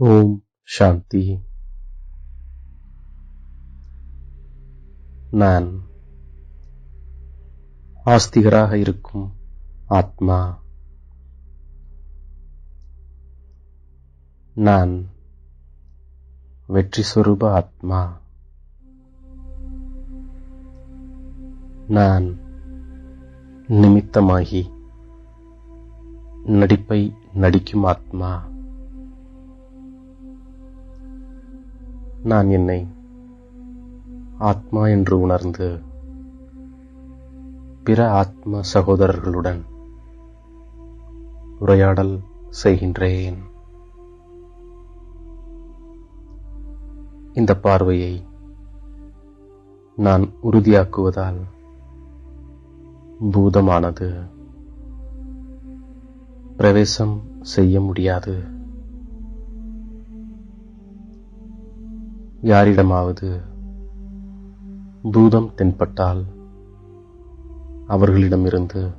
ஓம் சாந்தி. நான் ஆஸ்திகராக இருக்கும் ஆத்மா. நான் வெற்றி சொரூப ஆத்மா. நான் நிமித்தமாகி நடிப்பை நடிக்கும் ஆத்மா. நான் என்னை ஆத்மா என்று உணர்ந்து பிற ஆத்ம சகோதரர்களுடன் உரையாடல் செய்கின்றேன். இந்த பார்வையை நான் உறுதியாக்குவதால் பூதமானது பிரவேசம் செய்ய முடியாது. யாரிடமாவது பூதம் தென்பட்டால் அவர்களிடமிருந்து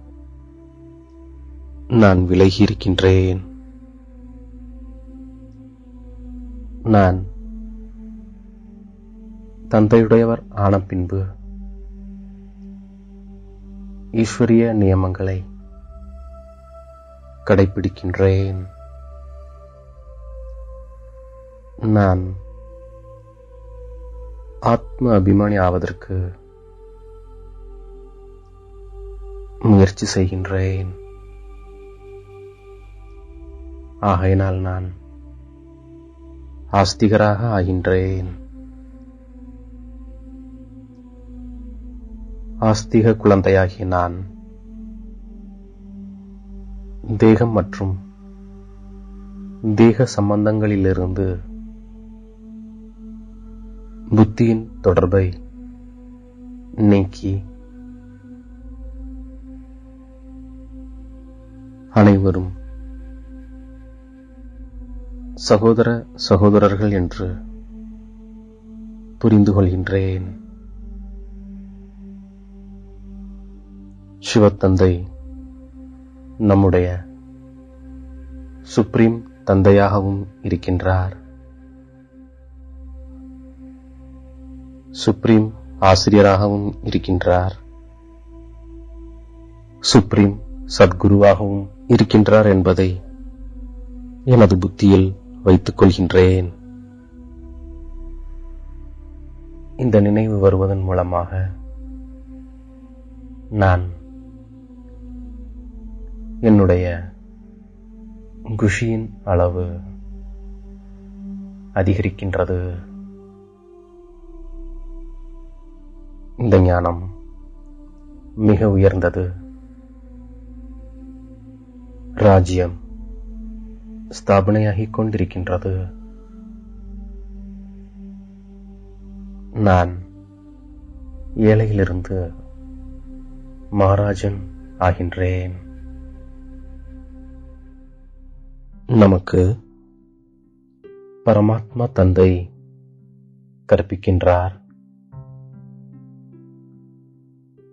நான் விலகி இருக்கின்றேன் நான் தந்தையுடையவர் ஆன பின்பு ஈஸ்வரிய நியமங்களை கடைபிடிக்கின்றேன். நான் ஆத்ம அபிமானி ஆவதற்கு முயற்சி செய்கின்றேன். ஆகையினால் நான் ஆஸ்திகராக ஆகின்றேன். ஆஸ்திக குழந்தையாகிய நான் தேகம் மற்றும் தேக சம்பந்தங்களிலிருந்து புத்தியின் தொடர்பை நீக்கி அனைவரும் சகோதர சகோதரர்கள் என்று புரிந்து கொள்கின்றேன். சிவத்தந்தை நம்முடைய சுப்ரீம் தந்தையாகவும் இருக்கின்றார். சுப்ரீம் ஆசிரியராகவும் இருக்கின்றார். சுப்ரீம் சத்குருவாகவும் இருக்கின்றார் என்பதை எனது புத்தியில் வைத்துக் கொள்கின்றேன். இந்த நினைவு வருவதன் மூலமாக நான் என்னுடைய குஷியின் அளவு அதிகரிக்கின்றது. இந்த ஞானம் மிக உயர்ந்தது. ராஜ்யம் ஸ்தாபனையாகிக் கொண்டிருக்கின்றது. நான் ஏழையிலிருந்து மகாராஜன் ஆகின்றேன். நமக்கு பரமாத்மா தந்தை கற்பிக்கின்றார்.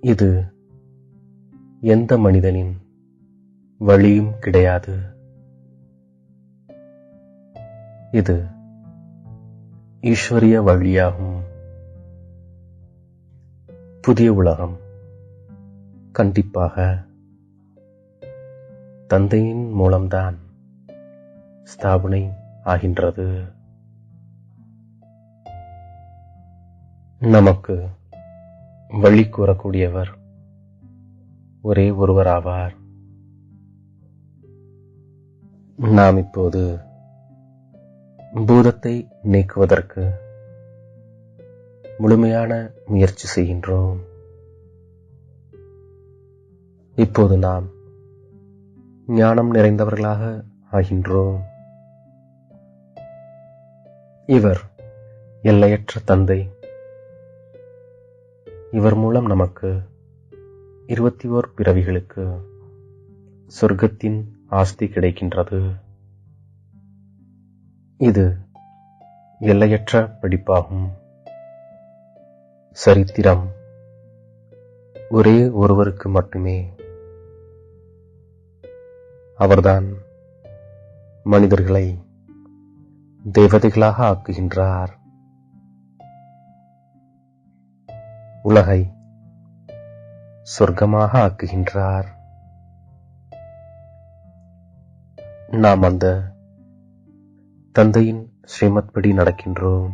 இது எந்த மனிதனின் வழியும் கிடையாது. இது ஈஸ்வரிய வழியாகும் புதிய உலகம். கண்டிப்பாக தந்தையின் மூலம்தான் ஸ்தாபனை ஆகின்றது. நமக்கு வழி கூறக்கூடியவர் ஒரே ஒருவராவார். நாம் இப்போது பூதத்தை நீக்குவதற்கு முழுமையான முயற்சி செய்கின்றோம். இப்போது நாம் ஞானம் நிறைந்தவர்களாக ஆகின்றோம். இவர் எல்லையற்ற தந்தை இவர் மூலம் நமக்கு இருபத்தி ஓர் பிறவிகளுக்கு சொர்க்கத்தின் ஆஸ்தி கிடைக்கின்றது. இது எல்லையற்ற படிப்பாகும். சரித்திரம் ஒரே ஒருவருக்கு மட்டுமே. அவர்தான் மனிதர்களை தேவதைகளாக ஆக்குகின்றார். உலகை சொர்க்கமாக ஆக்குகின்றார். நாம் அந்த தந்தையின் ஸ்ரீமத்படி நடக்கின்றோம்.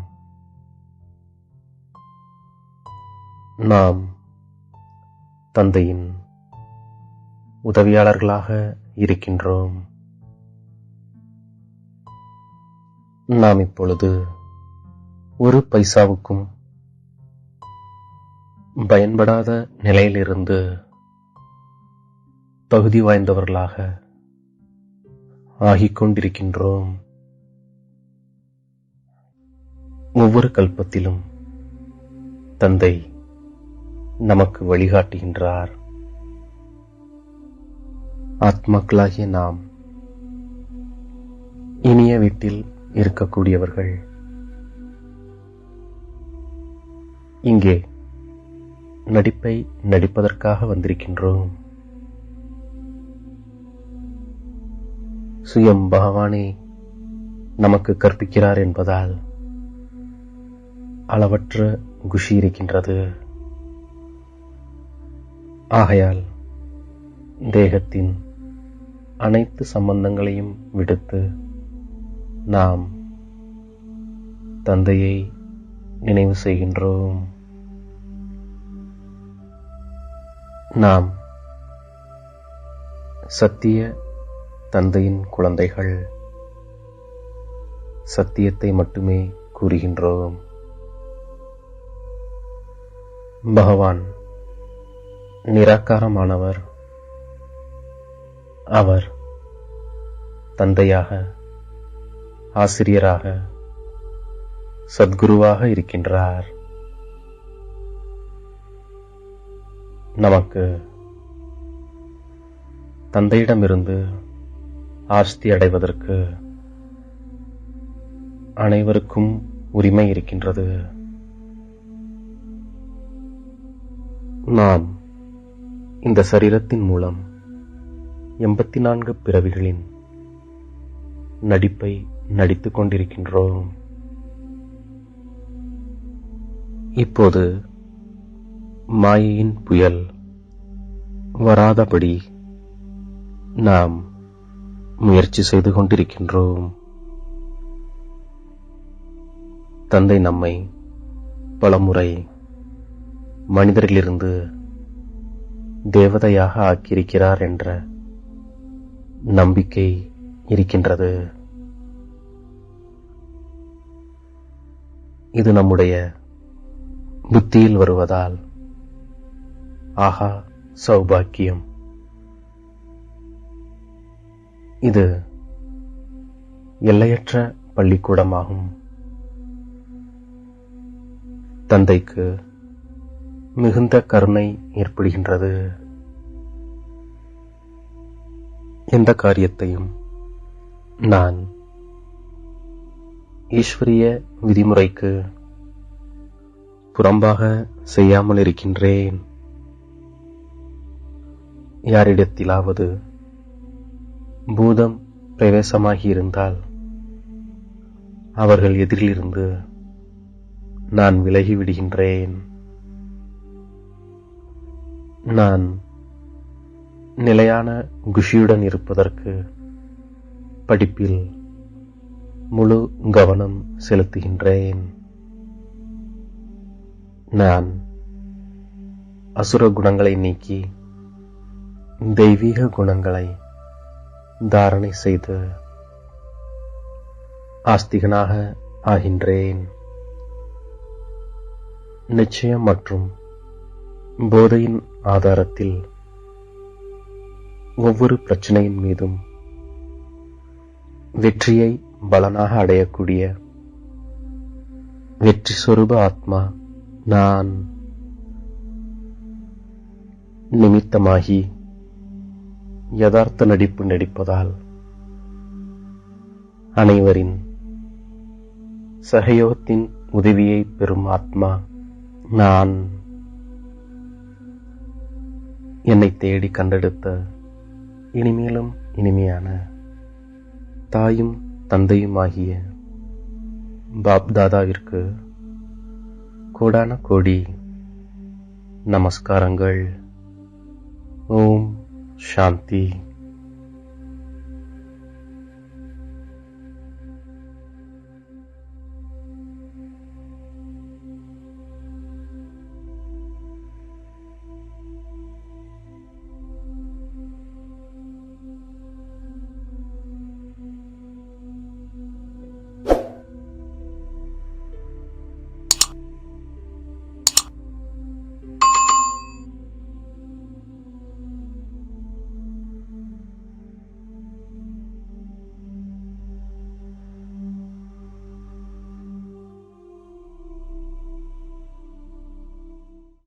நாம் தந்தையின் உதவியாளர்களாக இருக்கின்றோம். நாம் இப்பொழுது ஒரு பைசாவுக்கும் பயன்படாத நிலையிலிருந்து தகுதி வாய்ந்தவர்களாக ஆகிக்கொண்டிருக்கின்றோம். ஒவ்வொரு கல்பத்திலும் தந்தை நமக்கு வழிகாட்டுகின்றார். ஆத்மாக்களாகிய நாம் இனிய வீட்டில் இருக்கக்கூடியவர்கள். இங்கே நடிப்பை நடிப்பதற்காக வந்திருக்கின்றோம். சுயம் பகவானே நமக்கு கற்பிக்கிறார் என்பதால் அளவற்ற குஷி இருக்கின்றது. ஆகையால் தேகத்தின் அனைத்து சம்பந்தங்களையும் விடுத்து நாம் தந்தையை நினைவு செய்கின்றோம். நாம் சத்திய தந்தையின் குழந்தைகள் சத்தியத்தை மட்டுமே கூறுகின்றோம். பகவான் நிராகாரமானவர். அவர் தந்தையாக ஆசிரியராக சத்குருவாக இருக்கின்றார். நமக்கு தந்தையிடமிருந்து ஆஸ்தி அடைவதற்கு அனைவருக்கும் உரிமை இருக்கின்றது. நாம் இந்த சரீரத்தின் மூலம் எண்பத்தி நான்கு பிறவிகளின் நடிப்பை நடித்துக் கொண்டிருக்கின்றோம். இப்போது மாயையின் புயல். வராதபடி நாம் முயற்சி செய்து கொண்டிருக்கின்றோம். தந்தை நம்மை பலமுறை மனிதரிலிருந்து தேவதையாக ஆக்கியிருக்கிறார் என்ற நம்பிக்கை இருக்கின்றது. இது நம்முடைய புத்தியில் வருவதால் ஆஹா சௌபாக்கியம். இது எல்லையற்ற பள்ளிக்கூடமாகும். தந்தைக்கு மிகுந்த கருணை ஏற்படுகின்றது. எந்த காரியத்தையும் நான் ஈஸ்வரிய விதிமுறைக்கு புறம்பாக செய்யாமல் இருக்கின்றேன் யாரிடத்திலாவது பூதம் பிரவேசமாகியிருந்தால் அவர்கள் எதிரிலிருந்து நான் விலகி விடுகின்றேன் நான் நிலையான குஷியுடன் இருப்பதற்கு படிப்பில் முழு கவனம் செலுத்துகின்றேன். நான் அசுர குணங்களை நீக்கி தெய்வீக குணங்களை தாரணை செய்து ஆஸ்திகனாக ஆகின்றேன். நிச்சயம் மற்றும் போதையின் ஆதாரத்தில் ஒவ்வொரு பிரச்சனையின் மீதும் வெற்றியை பலனாக அடையக்கூடிய வெற்றி சொரூப ஆத்மா நான் நிமித்தமாகி யதார்த்த நடிப்பு நடிப்பதால் அனைவரின் சகயோகத்தின் உதவியை பெறும் ஆத்மா நான். என்னை தேடி கண்டெடுத்த இனிமேலும் இனிமையான தாயும் தந்தையுமாகிய பாப் தாதாவிற்கு கோடான கோடி நமஸ்காரங்கள். ஓம் சாந்தி